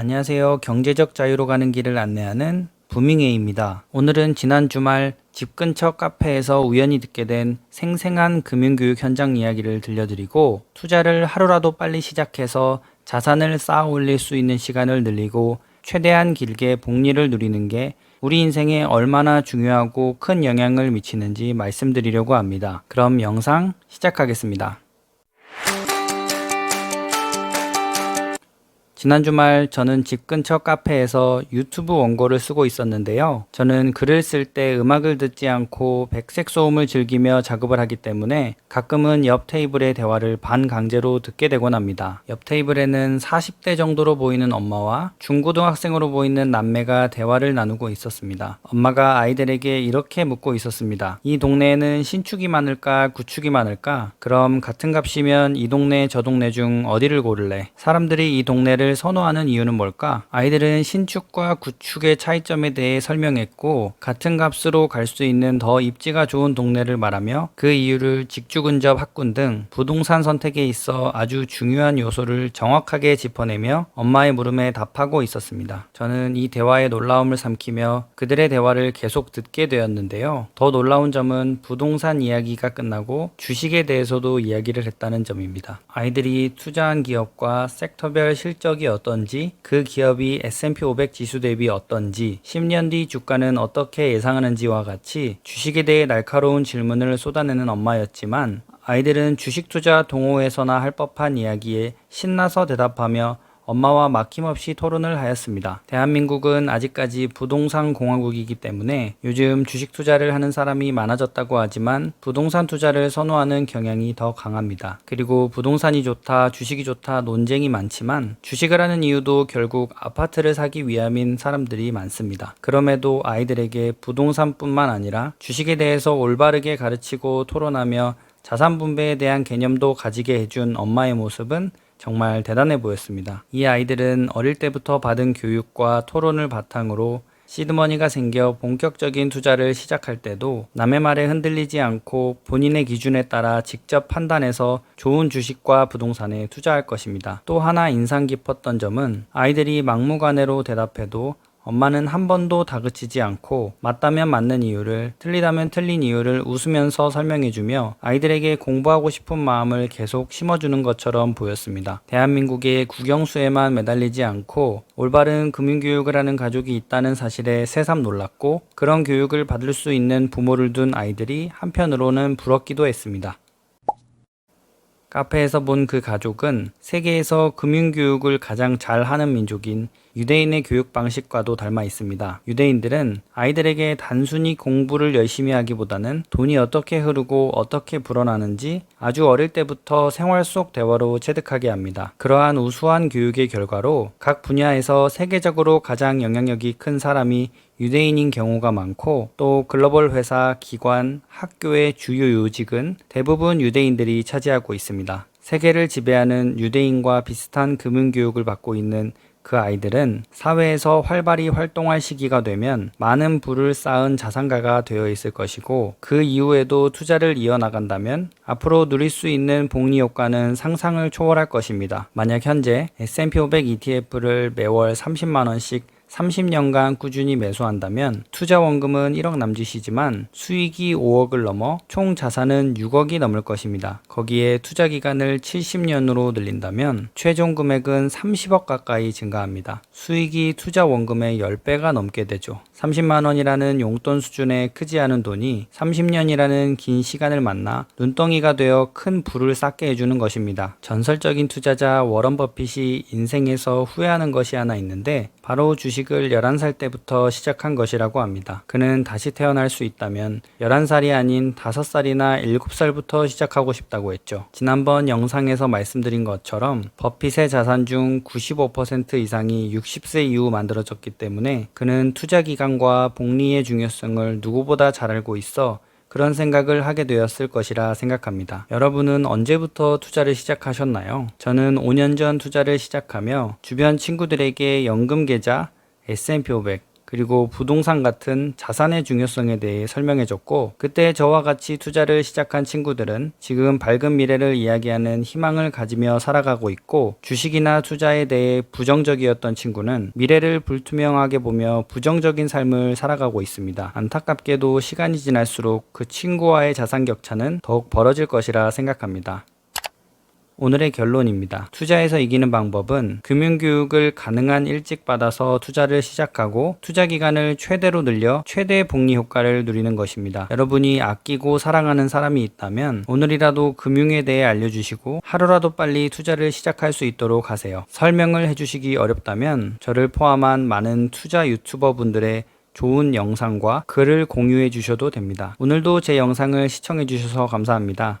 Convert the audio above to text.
안녕하세요. 경제적 자유로 가는 길을 안내하는 부밍웨이입니다. 오늘은 지난 주말 집 근처 카페에서 우연히 듣게 된 생생한 금융교육 현장 이야기를 들려드리고 투자를 하루라도 빨리 시작해서 자산을 쌓아 올릴 수 있는 시간을 늘리고 최대한 길게 복리를 누리는 게 우리 인생에 얼마나 중요하고 큰 영향을 미치는지 말씀드리려고 합니다. 그럼 영상 시작하겠습니다. 지난 주말 저는 집 근처 카페에서 유튜브 원고를 쓰고 있었는데요. 저는 글을 쓸 때 음악을 듣지 않고 백색 소음을 즐기며 작업을 하기 때문에 가끔은 옆 테이블의 대화를 반강제로 듣게 되곤 합니다. 옆 테이블에는 40대 정도로 보이는 엄마와 중고등학생으로 보이는 남매가 대화를 나누고 있었습니다. 엄마가 아이들에게 이렇게 묻고 있었습니다. 이 동네에는 신축이 많을까 구축이 많을까? 그럼 같은 값이면 이 동네 저 동네 중 어디를 고를래? 사람들이 이 동네를 선호하는 이유는 뭘까? 아이들은 신축과 구축의 차이점에 대해 설명했고 같은 값으로 갈 수 있는 더 입지가 좋은 동네를 말하며 그 이유를 직주 근접 학군 등 부동산 선택에 있어 아주 중요한 요소를 정확하게 짚어내며 엄마의 물음에 답하고 있었습니다. 저는 이 대화의 놀라움을 삼키며 그들의 대화를 계속 듣게 되었는데요. 더 놀라운 점은 부동산 이야기가 끝나고 주식에 대해서도 이야기를 했다는 점입니다. 아이들이 투자한 기업과 섹터별 실적이 어떤지, 그 기업이 S&P 500 지수 대비 어떤지, 10년 뒤 주가는 어떻게 예상하는지와 같이 주식에 대해 날카로운 질문을 쏟아내는 엄마였지만 아이들은 주식 투자 동호회에서나 할 법한 이야기에 신나서 대답하며 엄마와 막힘없이 토론을 하였습니다. 대한민국은 아직까지 부동산 공화국이기 때문에 요즘 주식 투자를 하는 사람이 많아졌다고 하지만 부동산 투자를 선호하는 경향이 더 강합니다. 그리고 부동산이 좋다, 주식이 좋다 논쟁이 많지만 주식을 하는 이유도 결국 아파트를 사기 위함인 사람들이 많습니다. 그럼에도 아이들에게 부동산뿐만 아니라 주식에 대해서 올바르게 가르치고 토론하며 자산 분배에 대한 개념도 가지게 해준 엄마의 모습은 정말 대단해 보였습니다. 이 아이들은 어릴 때부터 받은 교육과 토론을 바탕으로 시드머니가 생겨 본격적인 투자를 시작할 때도 남의 말에 흔들리지 않고 본인의 기준에 따라 직접 판단해서 좋은 주식과 부동산에 투자할 것입니다. 또 하나 인상 깊었던 점은 아이들이 막무가내로 대답해도 엄마는 한 번도 다그치지 않고 맞다면 맞는 이유를 틀리다면 틀린 이유를 웃으면서 설명해주며 아이들에게 공부하고 싶은 마음을 계속 심어주는 것처럼 보였습니다. 대한민국의 국영수에만 매달리지 않고 올바른 금융교육을 하는 가족이 있다는 사실에 새삼 놀랐고 그런 교육을 받을 수 있는 부모를 둔 아이들이 한편으로는 부럽기도 했습니다. 카페에서 본 그 가족은 세계에서 금융교육을 가장 잘하는 민족인 유대인의 교육 방식과도 닮아 있습니다. 유대인들은 아이들에게 단순히 공부를 열심히 하기보다는 돈이 어떻게 흐르고 어떻게 불어나는지 아주 어릴 때부터 생활 속 대화로 체득하게 합니다. 그러한 우수한 교육의 결과로 각 분야에서 세계적으로 가장 영향력이 큰 사람이 유대인인 경우가 많고 또 글로벌 회사, 기관, 학교의 주요 요직은 대부분 유대인들이 차지하고 있습니다. 세계를 지배하는 유대인과 비슷한 금융교육을 받고 있는 그 아이들은 사회에서 활발히 활동할 시기가 되면 많은 부를 쌓은 자산가가 되어 있을 것이고 그 이후에도 투자를 이어나간다면 앞으로 누릴 수 있는 복리 효과는 상상을 초월할 것입니다. 만약 현재 S&P 500 ETF를 매월 30만 원씩 30년간 꾸준히 매수한다면 투자 원금은 1억 남짓이지만 수익이 5억을 넘어 총 자산은 6억이 넘을 것입니다. 거기에 투자 기간을 70년으로 늘린다면 최종 금액은 30억 가까이 증가합니다. 수익이 투자 원금의 10배가 넘게 되죠. 30만 원이라는 용돈 수준의 크지 않은 돈이 30년이라는 긴 시간을 만나 눈덩이가 되어 큰 부를 쌓게 해주는 것입니다. 전설적인 투자자 워런 버핏이 인생에서 후회하는 것이 하나 있는데 바로 주식을 11살 때부터 시작한 것이라고 합니다. 그는 다시 태어날 수 있다면 11살이 아닌 5살이나 7살부터 시작하고 싶다고 했죠. 지난번 영상에서 말씀드린 것처럼 버핏의 자산 중 95% 이상이 60세 이후 만들어졌기 때문에 그는 투자 기간과 복리의 중요성을 누구보다 잘 알고 있어 그런 생각을 하게 되었을 것이라 생각합니다. 여러분은 언제부터 투자를 시작하셨나요? 저는 5년 전 투자를 시작하며 주변 친구들에게 연금 계좌, S&P 500, 그리고 부동산 같은 자산의 중요성에 대해 설명해 줬고 그때 저와 같이 투자를 시작한 친구들은 지금 밝은 미래를 이야기하는 희망을 가지며 살아가고 있고 주식이나 투자에 대해 부정적이었던 친구는 미래를 불투명하게 보며 부정적인 삶을 살아가고 있습니다. 안타깝게도 시간이 지날수록 그 친구와의 자산 격차는 더욱 벌어질 것이라 생각합니다. 오늘의 결론입니다. 투자에서 이기는 방법은 금융교육을 가능한 일찍 받아서 투자를 시작하고 투자 기간을 최대로 늘려 최대 복리 효과를 누리는 것입니다. 여러분이 아끼고 사랑하는 사람이 있다면 오늘이라도 금융에 대해 알려주시고 하루라도 빨리 투자를 시작할 수 있도록 하세요. 설명을 해주시기 어렵다면 저를 포함한 많은 투자 유튜버 분들의 좋은 영상과 글을 공유해 주셔도 됩니다. 오늘도 제 영상을 시청해 주셔서 감사합니다.